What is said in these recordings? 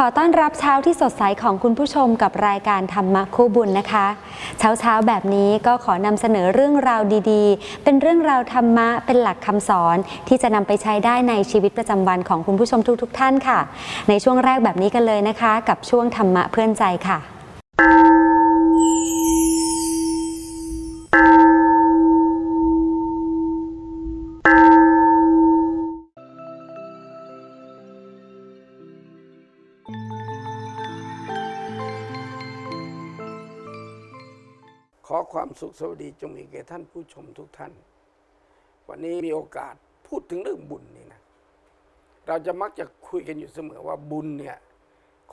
ขอต้อนรับเช้าที่สดใสของคุณผู้ชมกับรายการธรรมะคู่บุญนะคะ เช้าเช้าแบบนี้ก็ขอนำเสนอเรื่องราวดีๆ เป็นเรื่องราวธรรมะเป็นหลักคำสอน ที่จะนำไปใช้ได้ในชีวิตประจำวันของคุณผู้ชมทุกๆท่านค่ะ ในช่วงแรกแบบนี้กันเลยนะคะ กับช่วงธรรมะเพื่อนใจค่ะ สุขสวัสดีจงมีแก่ท่านผู้ชมทุกท่าน วันนี้มีโอกาสพูดถึงเรื่องบุญนี่นะเราจะมักจะคุยกันอยู่เสมอว่าบุญเนี่ย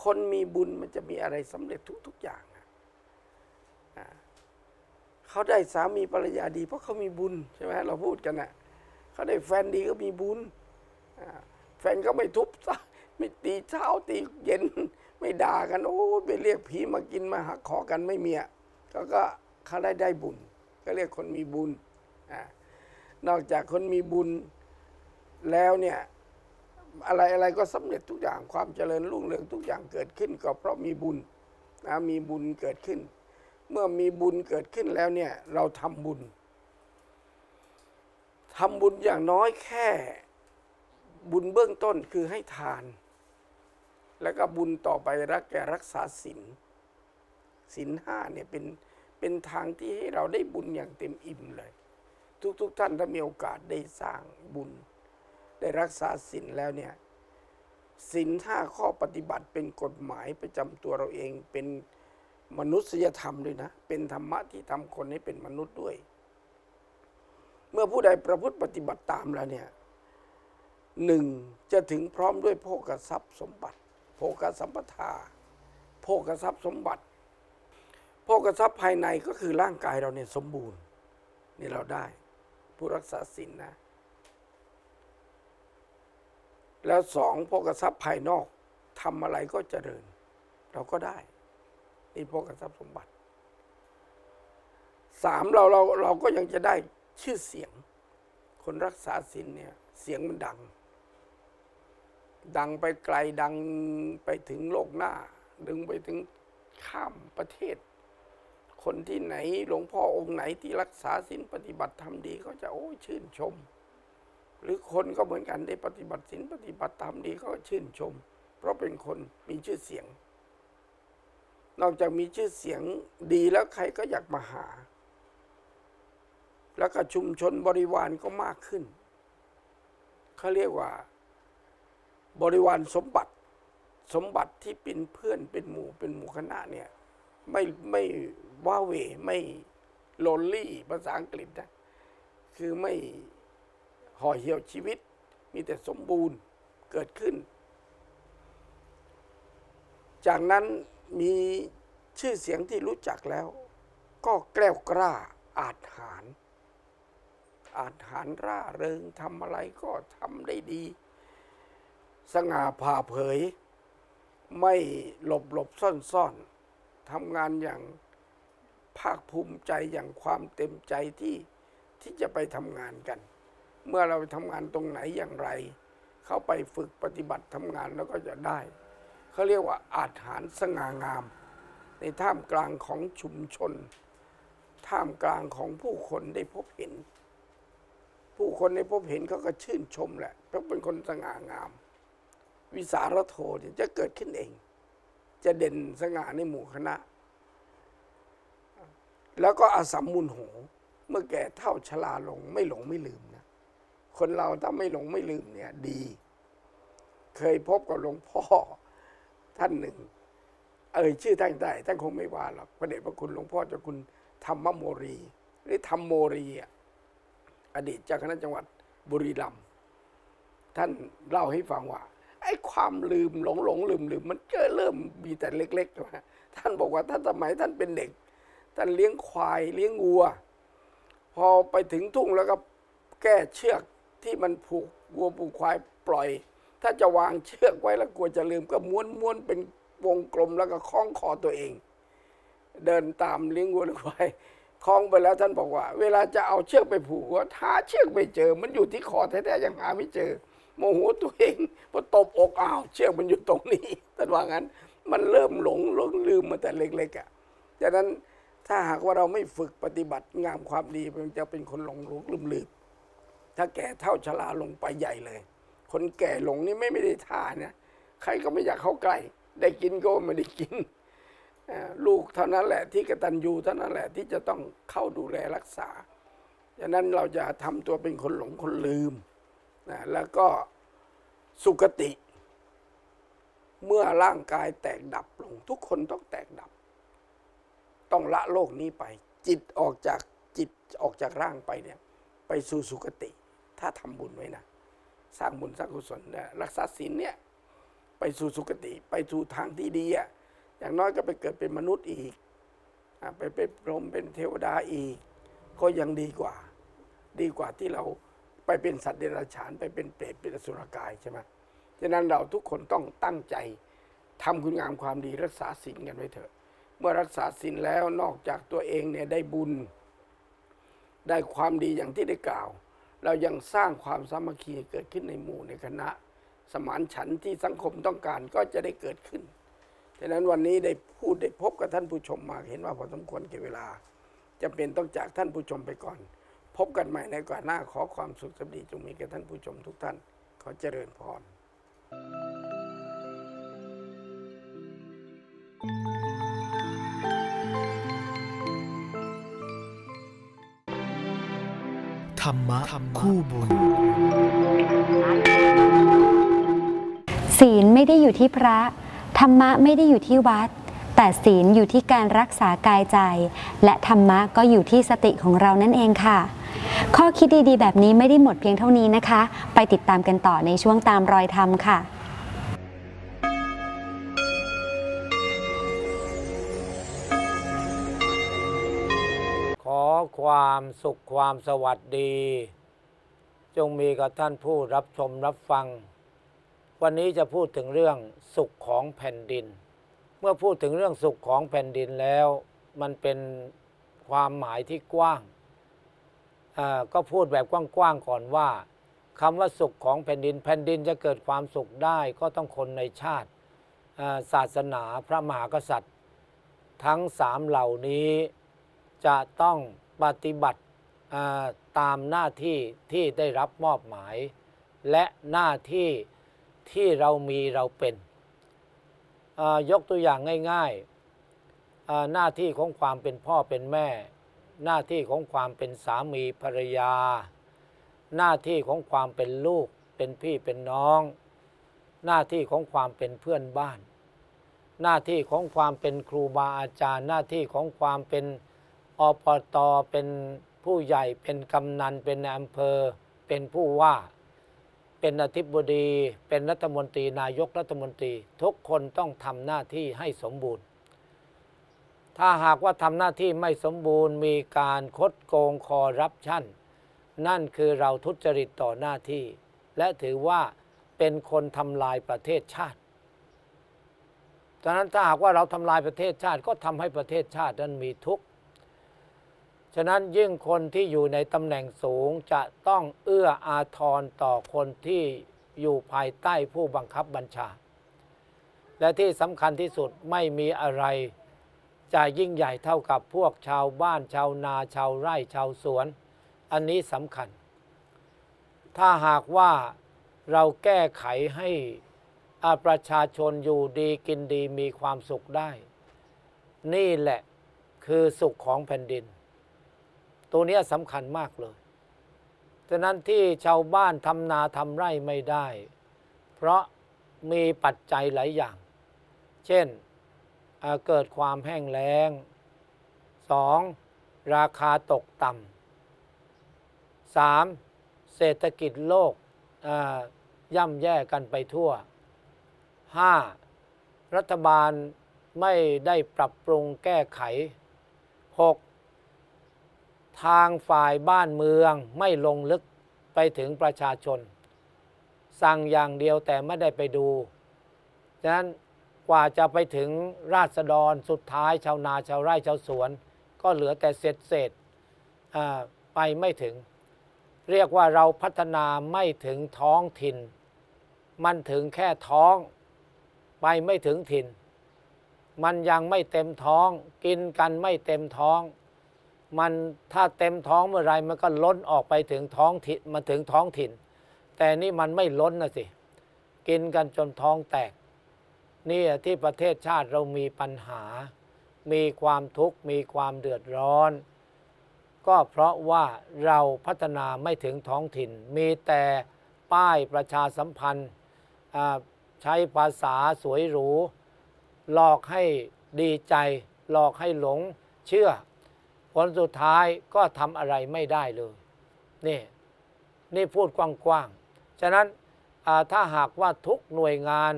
คนมีบุญมันจะมีอะไรสำเร็จทุก ๆอย่างอะอ่าเขาได้สามีภรรยาดี เพราะเขามีบุญใช่ไหมเราพูดกันนะเขาได้แฟนดีก็มีบุญแฟนก็ไม่ทุบซะไม่ตีเช้าตีเย็น ไม่ด่ากัน โอ้ไปเรียกผีมากินมาหักคอกันไม่เมีอะเขาก็ เขาได้ได้บุญ ก็เรียกคนมีบุญอนอกจากคนมีบุญแล้วเนี่ยอะไรอะไรก็สำเร็จทุกอย่างความเจริญรุ่งเรืองทุกอย่างเกิดขึ้น ก็เพราะมีบุญนะมีบุญเกิดขึ้น เมื่อมีบุญเกิดขึ้นแล้วเนี่ยเราทำบุญทำบุญอย่างน้อยแค่บุญเบื้องต้นคือให้ทาน แล้วก็บุญต่อไปรักแก่รักษาศีลศีลห้าเนี่ยเป็น เป็นทางที่ให้เราได้บุญอย่างเต็มอิ่มเลย ทุกๆทท่านถ้ามีโอกาสได้สร้างบุญ ได้รักษาศีลแล้วเนี่ยศีลห้าข้อปฏิบัติเป็นกฎหมายประจำตัวเราเองเป็นมนุษยธรรมด้วยนะ เป็นธรรมะที่ทำคนให้เป็นมนุษย์ด้วย เมื่อผู้ใดประพฤติปฏิบัติตามแล้วเนี่ยหนึ่งจะถึงพร้อมด้วยโภกทรัพย์สมบัติ โภกสัมปทา โภกทรัพย์สมบัติ โภกทรัพย์ภายในก็คือร่างกายเราเนี่ยสมบูรณ์นี่เราได้ ผู้รักษาศีลนะ แล้วสองโภกทรัพย์ภายนอกทำอะไรก็เจริญ เราก็ได้นี่โภกทรัพย์สมบัติสามเราเราเราก็ยังจะได้ชื่อเสียง คนรักษาศีลเนี่ยเสียงมันดัง ดังไปไกลดังไปถึงโลกหน้า ดึงไปถึงข้ามประเทศ คนที่ไหนหลวงพ่อองค์ไหนที่รักษาศีลปฏิบัติธรรมดีก็จะโอ้ยชื่นชม หรือคนก็เหมือนกันได้ปฏิบัติศีลปฏิบัติธรรมดีก็ชื่นชม เพราะเป็นคนมีชื่อเสียง นอกจากมีชื่อเสียงดีแล้วใครก็อยากมาหา แล้วก็ชุมชนบริวารก็มากขึ้นเขาเรียกว่า บริวารสมบัติสมบัติที่เป็นเพื่อนเป็นหมู่เป็นหมู่คณะเนี่ย ไม่ไม่ว้าเหวไม่โลนลี่ภาษาอังกฤษนะคือไม่ห่อเหี่ยวชีวิต มีแต่สมบูรณ์เกิดขึ้น จากนั้นมีชื่อเสียงที่รู้จักแล้ว ก็แกล้วกล้าอาจหาร อาจหารร่าเริงทำอะไรก็ทำได้ดี สง่าผ่าเผย ไม่หลบหลบซ่อนซ่อน ทำงานอย่างภาคภูมิใจอย่างความเต็มใจที่ที่จะไปทำงานกัน เมื่อเราไปทำงานตรงไหนอย่างไร เข้าไปฝึกปฏิบัติทำงานแล้วก็จะได้เขาเรียกว่าอาจหารสง่างาม ในท่ามกลางของชุมชน ท่ามกลางของผู้คนได้พบเห็น ผู้คนได้พบเห็นเขาก็ชื่นชมแหละเพราะเป็นคนสง่างาม วิสารโทเนี่ยจะเกิดขึ้นเอง จะเด่นสง่าในหมู่คณะ แล้วก็อาสัมมุนโหเมื่อแก่เท่าชราลง ไม่หลงไม่ลืมนะ คนเราถ้าไม่หลงไม่ลืมเนี่ย ดี เคยพบกับหลวงพ่อท่านหนึ่ง เอ่ยชื่อท่านได้ท่านคงไม่ว่าหรอกพระเดชพระคุณหลวงพ่อเจ้าคุณธรรมโมรี หรือธรรมโมรีอดีตเจ้าคณะจังหวัดบุรีรัมย์ท่านเล่าให้ฟังว่า ไอ้ความลืมหลงหลงลืมลืมมันก็เริ่มมีแต่เล็กๆนะท่านบอกว่าท่านสมัยท่านเป็นเด็ก ท่านเลี้ยงควายเลี้ยงวัว พอไปถึงทุ่งแล้วก็แก้เชือกที่มันผูกวัวผูกควายปล่อย ถ้าจะวางเชือกไว้แล้วกลัวจะลืมก็ม้วนม้วนเป็นวงกลมแล้วก็คล้องคอตัวเอง เดินตามเลี้ยงวัวเลี้ยงควายคล้องไปแล้วท่านบอกว่า เวลาจะเอาเชือกไปผูกว่าหาเชือกไม่เจอ มันอยู่ที่คอแท้ๆยังหาไม่เจอ โมโหตัวเองพอตบอกอ้าวเชือกมันอยู่ตรงนี้ท่ว่างั้นมันเริ่มหลงหลงลืมมาแต่เล็กๆอะฉะนั้นถ้าหากว่าเราไม่ฝึกปฏิบัติงามความดีมันจะเป็นคนหลงหลงลืมลืมถ้าแก่เท่าชราลงไปใหญ่เลย คนแก่หลงนี่ไม่ไม่ได้ท่าเนี่ยใครก็ไม่อยากเข้าใกล้ได้กินก็ไม่ได้กินลูกเท่านั้นแหละที่กตัญญูเท่านั้นแหละที่จะต้องเข้าดูแลรักษาดังนั้นเราจะทำตัวเป็นคนหลงคนลืม นะแล้วก็สุคติ เมื่อร่างกายแตกดับลง ทุกคนต้องแตกดับ ต้องละโลกนี้ไป จิตออกจากจิตออกจากร่างไปเนี่ย ไปสู่สุคติ ถ้าทำบุญไว้นะสร้างบุญสร้างกุศลเนี่ยรักษาศีลเนี่ยไปสู่สุคติ ไปสู่ทางที่ดีอะอย่างน้อยก็ไปเกิดเป็นมนุษย์อีกไปเป็นพรหมเป็นเทวดาอีก ก็ยังดีกว่า ดีกว่าที่เรา ไปเป็นสัตว์เดรัจฉานไปเป็นเปรตเป็นอสุรกายใช่ไหมฉะนั้นเราทุกคนต้องตั้งใจทำคุณงามความดีรักษาศีลกันไว้เถอะ เมื่อรักษาศีลแล้วนอกจากตัวเองเนี่ยได้บุญ ได้ความดีอย่างที่ได้กล่าว เรายังสร้างความสามัคคีเกิดขึ้นในหมู่ในคณะ สมานฉันท์ที่สังคมต้องการก็จะได้เกิดขึ้นฉะนั้นวันนี้ได้พูดได้พบกับท่านผู้ชมมาเห็นว่าพอสมควรแก่เวลาจะเป็นต้องจากท่านผู้ชมไปก่อน พบกันใหม่ในก่อนหน้าขอความสุขสวัสดีจงมีแก่ท่านผู้ชมทุกท่าน ขอเจริญพรธรรมะคู่บุญ ศีลไม่ได้อยู่ที่พระ ธรรมะไม่ได้อยู่ที่วัด แต่ศีลอยู่ที่การรักษากายใจ และธรรมะก็อยู่ที่สติของเรานั่นเองค่ะ ข้อคิดดีๆ แบบนี้ไม่ได้หมดเพียงเท่านี้นะคะ ไปติดตามกันต่อในช่วงตามรอยธรรมค่ะขอความสุขความสวัสดี จงมีกับท่านผู้รับชมรับฟัง วันนี้จะพูดถึงเรื่องสุขของแผ่นดิน เมื่อพูดถึงเรื่องสุขของแผ่นดินแล้ว มันเป็นความหมายที่กว้าง ก็พูดแบบกว้างๆก่อนว่าคำว่าสุขของแผ่นดิน แผ่นดินจะเกิดความสุขได้ก็ต้องคนในชาติศาสนาพระมหากษัตริย์ ทั้งสามเหล่านี้จะต้องปฏิบัติตามหน้าที่ที่ได้รับมอบหมาย และหน้าที่ที่เรามีเราเป็นยกตัวอย่างง่าย ๆ หน้าที่ของความเป็นพ่อเป็นแม่ หน้าที่ของความเป็นสามีภรรยา หน้าที่ของความเป็นลูก เป็นพี่เป็นน้อง หน้าที่ของความเป็นเพื่อนบ้าน หน้าที่ของความเป็นครูบาอาจารย์ หน้าที่ของความเป็นอปตเป็นผู้ใหญ่เป็นกำนันเป็นอำเภอ เป็นผู้ว่า เป็นอธิบดี เป็นรัฐมนตรีนายกรัฐมนตรี ทุกคนต้องทำหน้าที่ให้สมบูรณ์ ถ้าหากว่าทำหน้าที่ไม่สมบูรณ์มีการคดโกงคอร์รัปชันนั่นคือเราทุจริตต่อหน้าที่ และถือว่าเป็นคนทำลายประเทศชาติดังนั้นถ้าหากว่าเราทำลายประเทศชาติก็ทำให้ประเทศชาตินั้นมีทุกข์ฉะนั้นยิ่งคนที่อยู่ในตำแหน่งสูงจะต้องเอื้ออาทรต่อคนที่อยู่ภายใต้ผู้บังคับบัญชา และที่สำคัญที่สุดไม่มีอะไร จะยิ่งใหญ่เท่ากับพวกชาวบ้านชาวนาชาวไร่ชาวสวน อันนี้สำคัญ ถ้าหากว่าเราแก้ไขให้อาประชาชนอยู่ดีกินดีมีความสุขได้ นี่แหละคือสุขของแผ่นดิน ตัวนี้สำคัญมากเลยฉะนั้นที่ชาวบ้านทำนาทำไร่ไม่ได้ เพราะมีปัจจัยหลายอย่าง เช่น เกิดความแห้งแล้งสองราคาตกต่ำสามเศรษฐกิจโลกย่ำแย่กันไปทั่วห้ารัฐบาลไม่ได้ปรับปรุงแก้ไขหกทางฝ่ายบ้านเมืองไม่ลงลึกไปถึงประชาชน สั่งอย่างเดียวแต่ไม่ได้ไปดู ฉะนั้น กว่าจะไปถึงราษฎรสุดท้ายชาวนาชาวไร่ชาวสวน ก็เหลือแต่เศษเศษไปไม่ถึง เรียกว่าเราพัฒนาไม่ถึงท้องถิ่น มันถึงแค่ท้อง ไปไม่ถึงถิ่น มันยังไม่เต็มท้อง กินกันไม่เต็มท้อง มันถ้าเต็มท้องเมื่อไรมันก็ล้นออกไปถึงท้องถิ่นมาถึงท้องถิ่น แต่นี่มันไม่ล้นนะสิ กินกันจนท้องแตก นี่ที่ประเทศชาติเรามีปัญหา มีความทุกข์ มีความเดือดร้อน ก็เพราะว่าเราพัฒนาไม่ถึงท้องถิ่น มีแต่ป้ายประชาสัมพันธ์ ใช้ภาษาสวยหรู หลอกให้ดีใจ หลอกให้หลงเชื่อ ผลสุดท้ายก็ทำอะไรไม่ได้เลย นี่ นี่พูดกว้างๆ ฉะนั้นถ้าหากว่าทุกหน่วยงาน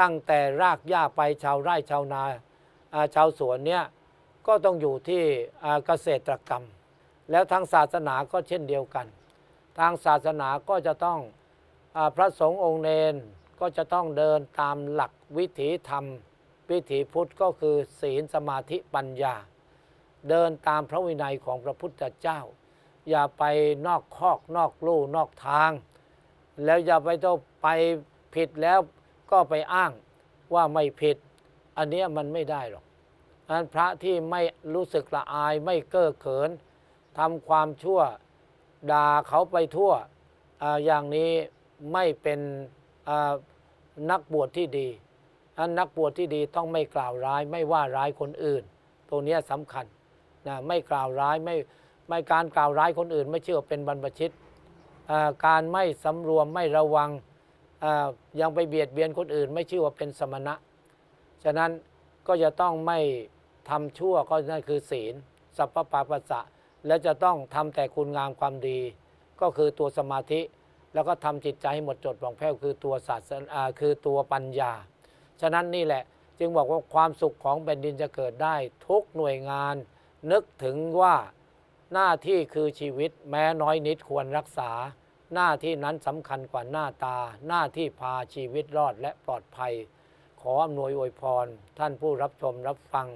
ตั้งแต่รากหญ้าไปชาวไร่ชาวนาชาวสวนเนี่ยก็ต้องอยู่ที่เกษตรกรรม แล้วทางศาสนาก็เช่นเดียวกัน ทางศาสนาก็จะต้องอพระสงฆ์องค์เนนก็จะต้องเดินตามหลักวิถีธรรม วิถีพุทธก็คือศีลสมาธิปัญญา เดินตามพระวินัยของพระพุทธเจ้า อย่าไปนอกคอกนอกลู่นอกทาง แล้วอย่าไปต้องไปผิดแล้ว ก็ไปอ้างว่าไม่ผิด อันนี้มันไม่ได้หรอกอันพระที่ไม่รู้สึกละอายไม่เก้อเขินทำความชั่วด่าเขาไปทั่วออย่างนี้ไม่เป็นอ่านักบวชที่ดีอันนักบวชที่ดีต้องไม่กล่าวร้ายไม่ว่าร้ายคนอื่นตัวนี้สำคัญนะไม่กล่าวร้ายไม่ไม่การกล่าวร้ายคนอื่น ไม่เชื่อเป็นบรรพชิตอ่าการไม่สำรวมไม่ระวัง ยังไปเบียดเบียนคนอื่น ไม่ชื่อว่าเป็นสมณะ ฉะนั้นก็จะต้องไม่ทำชั่วก็นั่นคือศีล สัพพปาปัสสะและจะต้องทำแต่คุณงามความดี ก็คือตัวสมาธิ แล้วก็ทำจิตใจให้หมดจดผ่องแผ้วคือตัวศาสนาคือตัวปัญญา ฉะนั้นนี่แหละจึงบอกว่าความสุขของแผ่นดินจะเกิดได้ทุกหน่วยงาน นึกถึงว่าหน้าที่คือชีวิตแม้น้อยนิดควรรักษา หน้าที่นั้นสำคัญกว่าหน้าตา หน้าที่พาชีวิตรอดและปลอดภัย ขออำนวยอวยพร ท่านผู้รับชมรับฟัง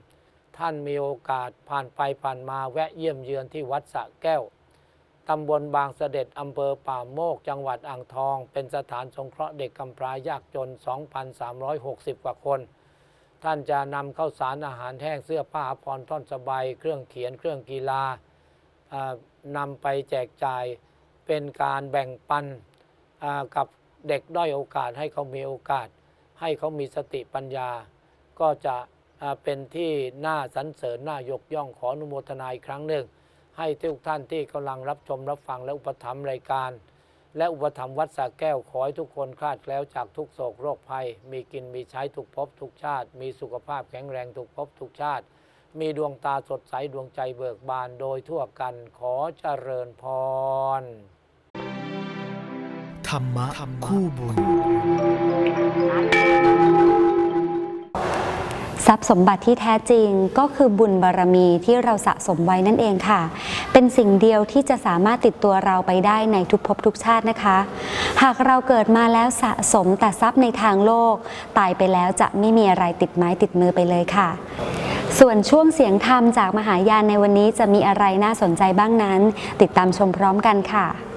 ท่านมีโอกาสผ่านไปผ่านมาแวะเยี่ยมเยือนที่วัดสะแก้วตำบลบางเสด็จอำเภอป่าโมก จังหวัดอ่างทอง เป็นสถานสงเคราะห์เด็กกำพร้ายากจน 2,360 กว่าคน ท่านจะนำข้าวสารอาหารแห้งเสื้อผ้าอาภรท่อนสบาย เครื่องเขียนเครื่องกีฬาอ่านำไปแจกจ่าย เป็นการแบ่งปันกับเด็กด้อยโอกาสให้เขามีโอกาส ให้เขามีสติปัญญา ก็จะเป็นที่น่าสรรเสริญน่ายกย่องขออนุโมทนาอีกครั้งหนึ่ง ให้ทุกท่านที่กำลังรับชมรับฟังและอุปถัมภ์รายการ และอุปถัมภ์วัดสระแก้วขอให้ทุกคนคลาดแคล้วจากทุกโศกโรคภัย มีกินมีใช้ทุกภพทุกชาติ มีสุขภาพแข็งแรงทุกภพทุกชาติ มีดวงตาสดใสดวงใจเบิกบานโดยทั่วกันขอเจริญพร ธรรมะคู่บุญ ทรัพย์สมบัติที่แท้จริงก็คือบุญบารมีที่เราสะสมไว้นั่นเองค่ะ เป็นสิ่งเดียวที่จะสามารถติดตัวเราไปได้ในทุกภพทุกชาตินะคะ หากเราเกิดมาแล้วสะสมแต่ทรัพย์ในทางโลก ตายไปแล้วจะไม่มีอะไรติดไม้ติดมือไปเลยค่ะส่วนช่วงเสียงธรรมจากมหายานในวันนี้จะมีอะไรน่าสนใจบ้างนั้น ติดตามชมพร้อมกันค่ะ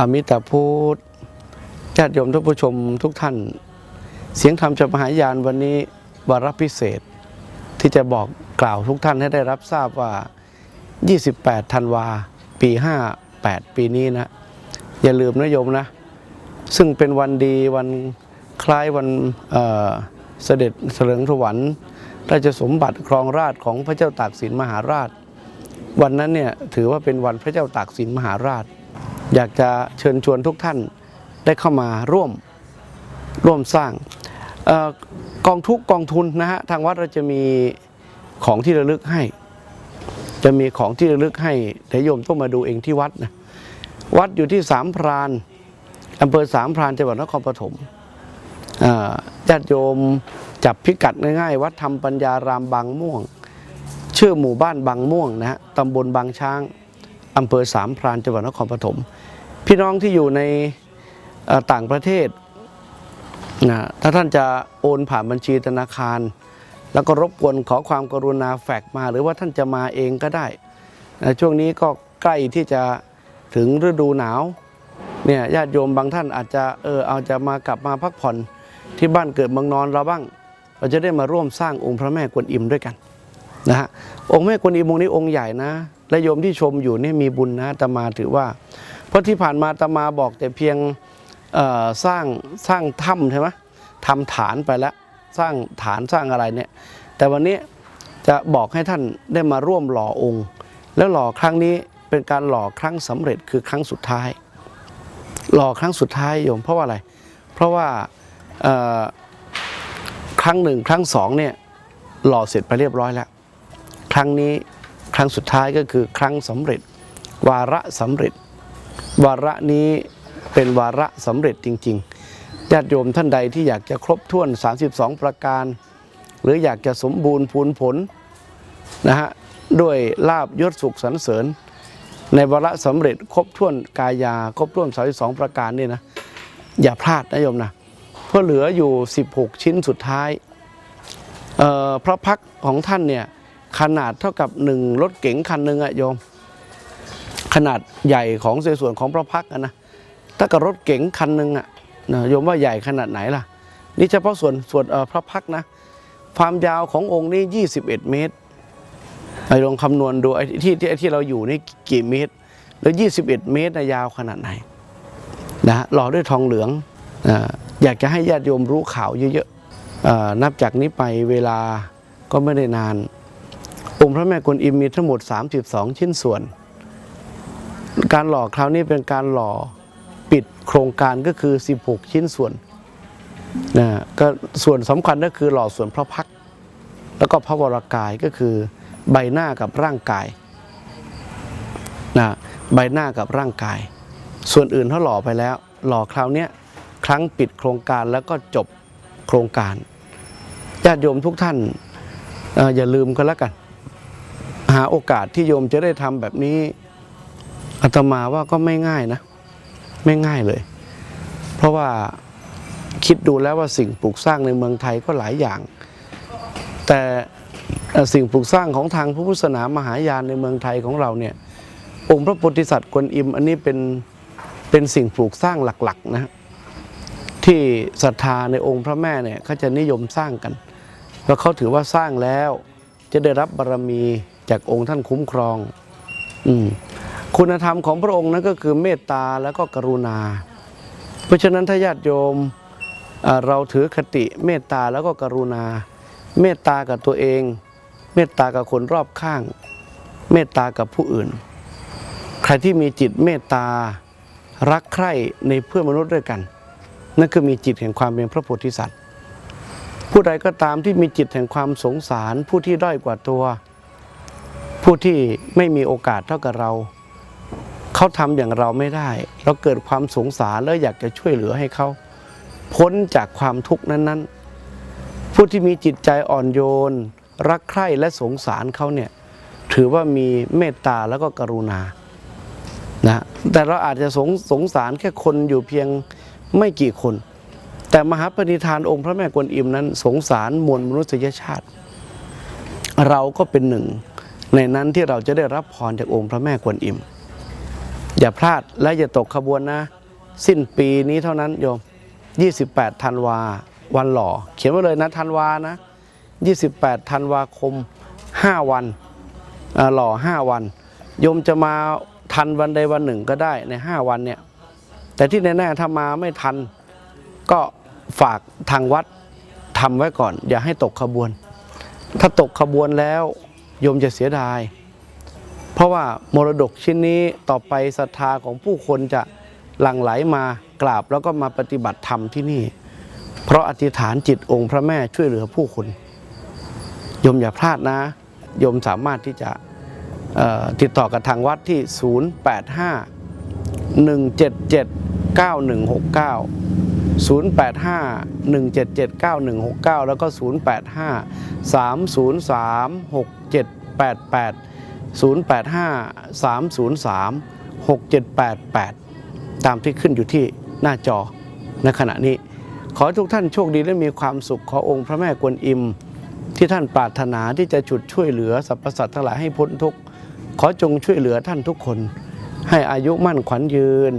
อมิตาพุทธญาติโยมท่านผู้ชมทุกท่าน เสียงธรรมจากมหายานวันนี้วาระพิเศษ ที่จะบอกกล่าวทุกท่านให้ได้รับทราบว่า 28 ธันวา ปี 58 ปีนี้นะ อย่าลืมนะโยมนะ ซึ่งเป็นวันดีวันคล้ายวันเเสด็จเสลิงถวันราชสมบัติครองราชของพระเจ้าตากสินมหาราช วันนั้นเนี่ยถือว่าเป็นวันพระเจ้าตากสินมหาราช อยากจะเชิญชวนทุกท่านได้เข้ามาร่วมร่วมสร้างออกองทุกกองทุนนะฮะทางวัดเราจะมีของที่ระลึกให้ จะมีของที่ระลึกให้แต่โยมต้องมาดูเองที่วัดนะวัดอยู่ที่สามพรานอำเภอสามพรานจังหวัดนครปฐมญาติโยมจับพิกัดง่ายๆ วัดธรรมปัญญารามบางม่วง ชื่อหมู่บ้านบางม่วงนะฮะตำบลบางช้างอำเภอสามพรานจังหวัดนครปฐม พี่น้องที่อยู่ในต่างประเทศนะถ้าท่านจะโอนผ่านบัญชีธนาคาร แล้วก็รบกวนขอความกรุณาแฟกมา หรือว่าท่านจะมาเองก็ได้นะช่วงนี้ก็ใกล้ที่จะถึงฤดูหนาวเนี่ยญาติโยมบางท่านอาจจะเออเอาจะมากลับมาพักผ่อนที่บ้านเกิดเมืองนอนเราบ้าง เราจะได้มาร่วมสร้างองค์พระแม่กวนอิมด้วยกันนะฮะองค์แม่กวนอิมองค์นี้องค์ใหญ่นะและโยมที่ชมอยู่นี่มีบุญนะอาตมาถือว่า เพราะที่ผ่านมาตมาบอกแต่เพียงสร้างสร้างถ้ำใช่ไหมทำฐานไปแล้วสร้างฐานสร้างอะไรเนี่ย แต่วันนี้จะบอกให้ท่านได้มาร่วมหล่อองค์ แล้วหล่อครั้งนี้เป็นการหล่อครั้งสำเร็จคือครั้งสุดท้าย หล่อครั้งสุดท้ายโยมเพราะว่าอะไร เพราะว่าครั้งหนึ่งครั้งสองเนี่ยหล่อเสร็จไปเรียบร้อยแล้ว ครั้งนี้ครั้งสุดท้ายก็คือครั้งสำเร็จ วาระสำเร็จ วาระนี้เป็นวาระสำเร็จจริงๆญาติโยมท่านใดที่อยากจะครบถ้วน 32 ประการ หรืออยากจะสมบูรณ์พูนผลนะฮะด้วยลาบยศสุขสรรเสริญ ในวาระสำเร็จครบถ้วนกายาครบถ้วน 32 ประการนี่นะอย่าพลาดนะโยมนะเพราะเหลืออยู่ 16 ชิ้นสุดท้ายเอ่อพระพักของท่านเนี่ยขนาดเท่ากับหนึ่งรถเก๋งคันหนึ่งอะโยม ขนาดใหญ่ของในส่วนของพระพักนะถ้ากับรถเก๋งคันหนึ่งอะนะโยมว่าใหญ่ขนาดไหนล่ะ นี่เฉพาะส่วนส่วนพระพักนะ ความยาวขององค์นี้ 21 เมตรไปลองคำนวณดูไอ้ที่ที่ที่เราอยู่นี่กี่เมตร แล้ว 21 เมตรนะยาวขนาดไหนนะฮะหล่อด้วยทองเหลืองอ่าอยากจะให้ญาติโยมรู้ข่าวเยอะๆอ่านับจากนี้ไปเวลาก็ไม่ได้นาน องค์พระแม่กวนอิมมีทั้งหมด 32 ชิ้นส่วน การหล่อคราวนี้เป็นการหล่อปิดโครงการก็คือ 16 ชิ้นส่วนนะก็ส่วนสำคัญก็คือหล่อส่วนพระพักแล้วก็พระวรากายก็คือใบหน้ากับร่างกายนะใบหน้ากับร่างกาย ส่วนอื่นเขาหล่อไปแล้ว หล่อคราวนี้ครั้งปิดโครงการแล้วก็จบโครงการญาติโยมทุกท่านออย่าลืมกันแล้วกัน หาโอกาสที่โยมจะได้ทำแบบนี้ อาตมาว่าก็ไม่ง่ายนะ ไม่ง่ายเลย เพราะว่าคิดดูแล้วว่าสิ่งปลูกสร้างในเมืองไทยก็หลายอย่าง แต่สิ่งปลูกสร้างของทางพระพุทธศาสนามหายานในเมืองไทยของเราเนี่ย องค์พระโพธิสัตว์กวนอิม อันนี้เป็นเป็นสิ่งปลูกสร้างหลักๆนะที่ศรัทธาในองค์พระแม่เนี่ยเขาจะนิยมสร้างกันเพราะเขาถือว่าสร้างแล้วจะได้รับบารมีจากองค์ท่านคุ้มครอง อืม คุณธรรมของพระองค์นั้นก็คือเมตตาแล้วก็กรุณา เพราะฉะนั้นถ้าญาติโยมเอ่อเราถือคติเมตตาแล้วก็กรุณา เมตตากับตัวเอง เมตตากับคนรอบข้าง เมตตากับผู้อื่น ใครที่มีจิตเมตตารักใคร่ในเพื่อนมนุษย์ด้วยกัน นั่นคือมีจิตแห่งความเป็นพระโพธิสัตว์ ผู้ใดก็ตามที่มีจิตแห่งความสงสาร ผู้ที่ด้อยกว่าตัว ผู้ที่ไม่มีโอกาสเท่ากับเรา เขาทำอย่างเราไม่ได้ เราเกิดความสงสารแล้วอยากจะช่วยเหลือให้เขา พ้นจากความทุกข์นั้นๆ ผู้ที่มีจิตใจอ่อนโยน รักใคร่และสงสารเขาเนี่ยถือว่ามีเมตตาแล้วก็กรุณานะแต่เราอาจจะสงสงสารแค่คนอยู่เพียงไม่กี่คน แต่มหาปณิธานองค์พระแม่กวนอิมนั้น สงสารมวลมนุษยชาติ เราก็เป็นหนึ่ง ในนั้นที่เราจะได้รับพรจากองค์พระแม่กวนอิม อย่าพลาดและอย่าตกขบวนนะ สิ้นปีนี้เท่านั้นโยม 28ธันวาวันหล่อ เขียนไว้เลยนะธันวานะ 28ธันวาคม 5 วันหล่อ 5 วันโยมจะมาทันวันใดวันหนึ่งก็ได้ใน 5 วันเนี่ย แต่ที่แน่ๆถ้ามาไม่ทัน ก็ฝากทางวัดทำไว้ก่อน อย่าให้ตกขบวน ถ้าตกขบวนแล้วโยมจะเสียดาย ราะว่ามรดกชิ้นนี้ต่อไปศรัทธาของผู้คนจะหลั่งไหลมากราบแล้วก็มาปฏิบัติธรรมที่นี่ เพราะอธิษฐานจิตองค์พระแม่ช่วยเหลือผู้คนโยมอย่าพลาดนะโยมสามารถที่จะติดต่อกับทางวัดที่ 085 177 9169 085 177 9169 แล้วก็ 0853036788 0853036788 ตามที่ขึ้นอยู่ที่หน้าจอในขณะนี้ ขอทุกท่านโชคดีและมีความสุขขอองค์พระแม่กวนอิม ที่ท่านปรารถนาที่จะฉุดช่วยเหลือสรรพสัตว์ทั้งหลายให้พ้นทุกข์ขอจงช่วยเหลือท่านทุกคน ให้อายุมั่นขวัญยืน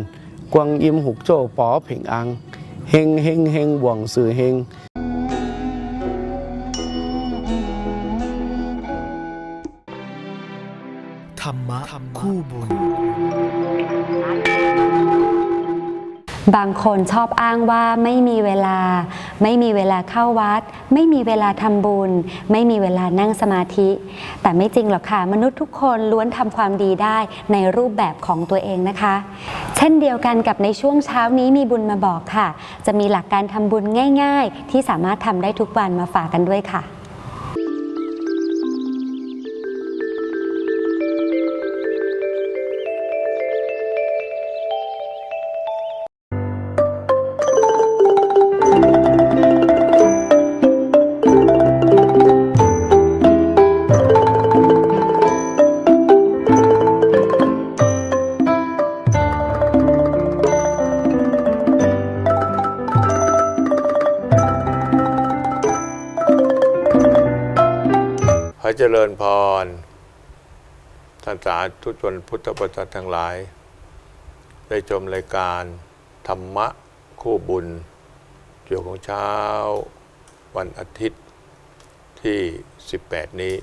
กวางอิมหุกโจ้ปอเพ่งอังเฮงเฮงเฮงบ่วงสื่อเฮง รรมะคู่บุญ บางคนชอบอ้างว่าไม่มีเวลา ไม่มีเวลาเข้าวัด ไม่มีเวลาทำบุญ ไม่มีเวลานั่งสมาธิ แต่ไม่จริงหรอกค่ะ มนุษย์ทุกคนล้วนทำความดีได้ในรูปแบบของตัวเองนะคะ เช่นเดียวกันกับในช่วงเช้านี้มีบุญมาบอกค่ะ จะมีหลักการทำบุญง่าย ๆ ที่สามารถทำได้ทุกวันมาฝากกันด้วยค่ะ เจริญพร ท่านสาธุชนพุทธบริษัททั้งหลาย ได้ชมรายการธรรมะคู่บุญ เกี่ยวของเช้าวันอาทิตย์ที่ 18 นี้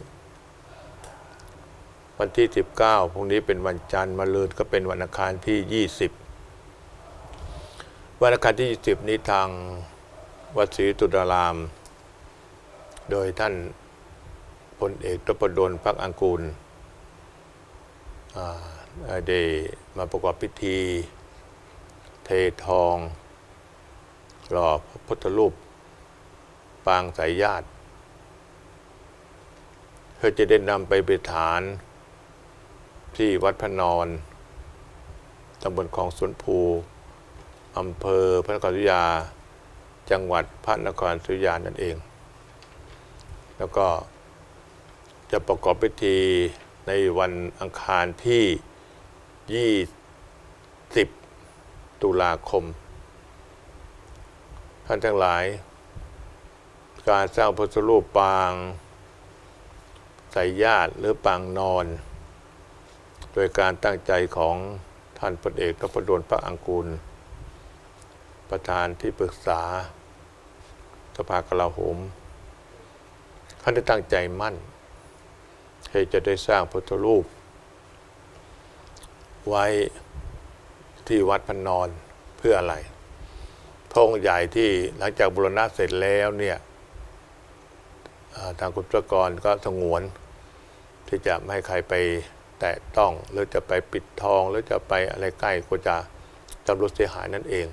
วันที่ 19 พรุ่งนี้เป็นวันจันทร์มาลืนก็เป็นวันอังคารที่ 20 วันอังคารที่ 20 นี้ทางวัดศรีตุดาราม โดยท่าน พลเอกตปดลพักอังกูลได้มาประกอบพิธี เททอง หล่อพระพุทธรูป ปางสายญาติ เพื่อจะได้นำไปไปฐาน ที่วัดพระนอนตำบลคลองสวนภูอำเภอพระนครศรีอยุธยา จังหวัดพระนครศรีอยุธยานั่นเอง แล้วก็ จะประกอบพิธีในวันอังคารที่ 20 ตุลาคม ท่านทั้งหลาย การสร้างพุทธรูปปางใส่ญาติหรือปางนอน โดยการตั้งใจของท่านพลเอกนพดลพระอังกูล ประธานที่ปรึกษาสภากลาโหมท่านได้ตั้งใจมั่น ที่จะได้สร้างพุทธรูป ไว้ที่วัดพันนอนเพื่ออะไรพระองค์ใหญ่ที่หลังจากบุรณะเสร็จแล้วเนี่ยทางกุศลกรก็สงวนที่จะไม่ให้ใครไปแตะต้อง หรือจะไปปิดทอง หรือจะไปอะไรใกล้ก็จะจำรุดเสียหายนั่นเอง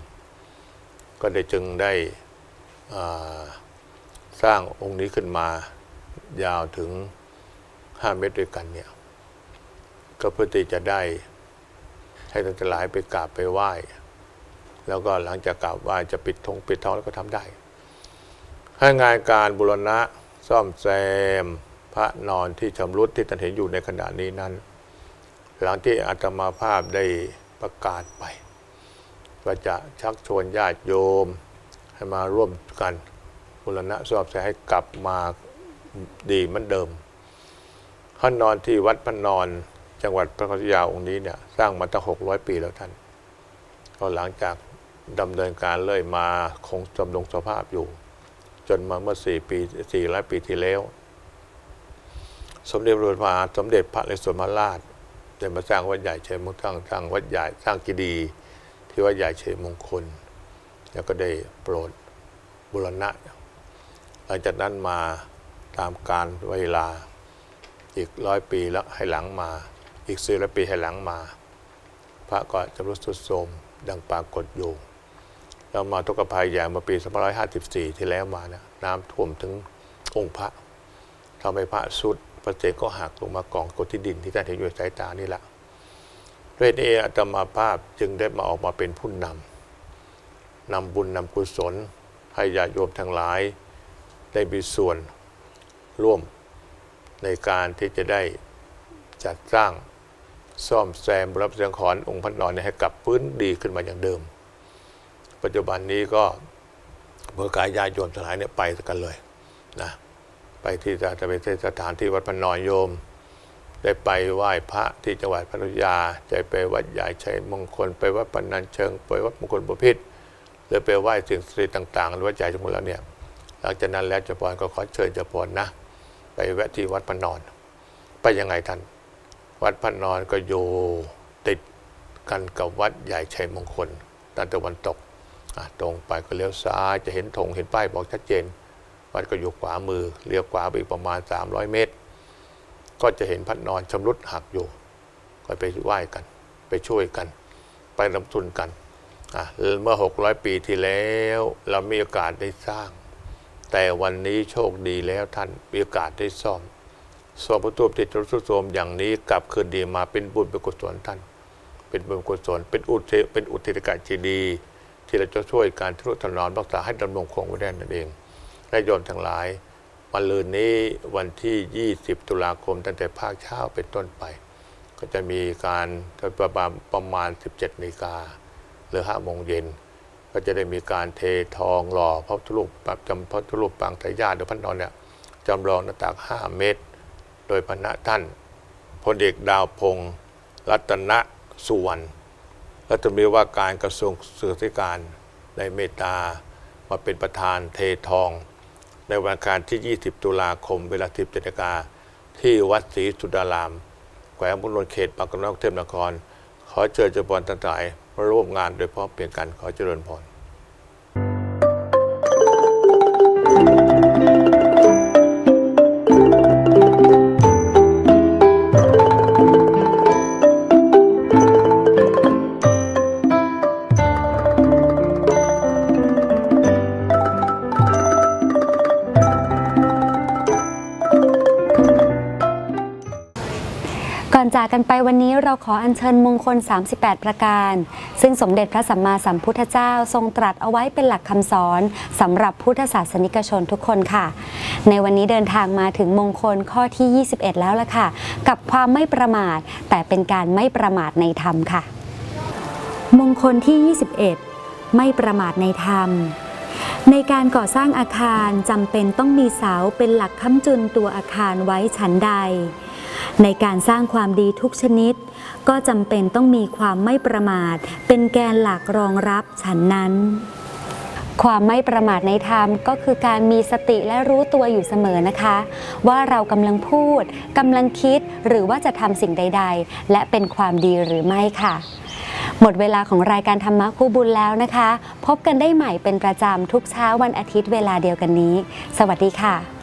ก็ได้จึงได้สร้างองค์นี้ขึ้นมายาวถึง 5เมตรด้วยกันเนี่ย ก็เพื่อที่จะได้ให้ท่านทั้งหลายไปกราบไปไหว้ แล้วก็หลังจากกราบไหว้จะปิดธงปิดทองแล้วก็ทำได้ ให้งานการบุรณะซ่อมแซมพระนอนที่ชำรุดที่ท่านเห็นอยู่ในขณะนี้นั้น หลังที่อาตมาภาพได้ประกาศไปว่าจะชักชวนญาติโยม ให้มาร่วมกันบุรณะซ่อมแซมให้กลับมาดีเหมือนเดิม พระนอนที่วัดพระนอนจังหวัดพระนครศรีอยาองค์นี้เนี่ยสร้างมาตั้งหกร้อยปีแล้วท่าน ก็หลังจากดำเนินการเลยมาคงจำลงสภาพอยู่ จนมาเมื่อสี่ปีสี่ร้อยปีที่แล้ว สมเด็จพระมราสมเด็จพระนเรศวรมหาราชได้มาสร้างวัดใหญ่เฉยมงคลสร้างสร้างวัดใหญ่สร้างกีดี ที่วัดใหญ่เฉยมงคล แล้วก็ได้โปรดบุรณะหลังจากนั้นมาตามการเวลา อีกร้อยปีแล้วให้หลังมา อีกสี่ร้อยปีให้หลังมา พระก็จะรู้สุดโทมดังปรากฏอยู่แล้วมาทุกภัยอย่างเมื่อปี2554 ที่แล้วมานะน้ำท่วมถึงองค์พระทำให้พระสุดพระเจก็หักลงมากองกดที่ดินที่ท่านเห็นอยู่สายตานี่แหละด้วยนี้อาตมาภาพจึงได้มาออกมาเป็นผู้นำนำบุญนำกุศลให้ญาติโยมทั้งหลายได้มีส่วนร่วม ในการที่จะได้จัดสร้างซ่อมแซมรับเสียงขอนองค์พระนอนเนี่ยให้กลับพื้นดีขึ้นมาอย่างเดิม ปัจจุบันนี้ก็เมื่อกายญาติโยมทั้งหลายเนี่ยไปกันเลยนะไปที่จะไปที่สถานที่วัดพระนอนโยม ได้ไปไหว้พระที่จังหวัดพัทยาจะไปวัดใหญ่ชัยมงคล ไปวัดปนันเชิง ไปวัดมงคลประพิษหรือไปไหว้สิ่งศักดิ์สิทธิ์ต่างๆ หรือวัดใหญ่จังหวัดแล้วเนี่ยหลังจากนั้นแล้วเจะพรก็ขอเชิญเจะพรนะ ไปแวะที่วัดพระนอน ไปยังไงท่าน วัดพระนอนก็อยู่ติดกันกับวัดใหญ่ชัยมงคลด้านตะวันตก ตรงไปก็เลี้ยวซ้ายจะเห็นธงเห็นป้ายบอกชัดเจน วัดก็อยู่ขวามือเลี้ยวขวาไปอีกประมาณ 300 เมตร ก็จะเห็นพระนอนชำรุดหักอยู่ ก็ไปไหว้กัน ไปช่วยกัน ไปลงทุนกัน เมื่อ 600 ปีที่แล้วเรามีโอกาสได้สร้าง แต่วันนี้โชคดีแล้วท่านมีโอกาสได้ซ่อมส่วนพระตูติดรุสุโทรมอย่างนี้กลับคืนดีมาเป็นบุญเป็นกุศลท่าน เป็นบุญกุศลเป็นอุทิเป็นอุทิศกาจีดี ที่เราจะช่วยการทุถนอมรักษาให้ดำรงคงไว้ได้นั่นเองและโยมทั้งหลายวันลืนนี้วันที่ 20 ตุลาคมตั้งแต่ภาคเช้าเป็นต้นไป ก็จะมีการประมาณประมาณ 17นาฬิกาหรือ5โมงเย็น ก็จะได้มีการเททองหล่อพระพุทธรูปปรับจำพระพุทธรูปปางไตรญาติหรือพระนอนเนี่ยจำลองหน้าตัก5เมตร โดยพระท่านพลเอกดาวพงศ์รัตนสุวรรณรัฐมนตรีว่าการกระทรวงสื่อสารการในเมตตามาเป็นประธานเททอง ในวันอังคารที่ 20 ตุลาคม เวลา 10นาฬิกาที่วัดศรีสุดาราม แขวงบุญรนเขตปากกนกเทพนคร ขอเชิญเจริญพรทั้งหลาย ร่วมงานโดยพร้อมเพรียงกันขอเจริญพร วันนี้เราขออัญเชิญมงคล 38 ประการ ซึ่งสมเด็จพระสัมมาสัมพุทธเจ้าทรงตรัสเอาไว้เป็นหลักคำสอนสำหรับพุทธศาสนิกชนทุกคนค่ะ ในวันนี้เดินทางมาถึงมงคลข้อที่ 21 แล้วละค่ะ กับความไม่ประมาท แต่เป็นการไม่ประมาทในธรรมค่ะ มงคลที่ 21 ไม่ประมาทในธรรมในการก่อสร้างอาคารจำเป็นต้องมีเสาเป็นหลักค้ำจุนตัวอาคารไว้ชั้นใด ในการสร้างความดีทุกชนิด ก็จำเป็นต้องมีความไม่ประมาท เป็นแกนหลักรองรับฉันนั้น ความไม่ประมาทในธรรมก็คือการมีสติและรู้ตัวอยู่เสมอนะคะ ว่าเรากำลังพูดกำลังคิดหรือว่าจะทำสิ่งใด ๆ และเป็นความดีหรือไม่ค่ะหมดเวลาของรายการธรรมะคู่บุญแล้วนะคะ พบกันได้ใหม่เป็นประจำทุกเช้าวันอาทิตย์เวลาเดียวกันนี้ สวัสดีค่ะ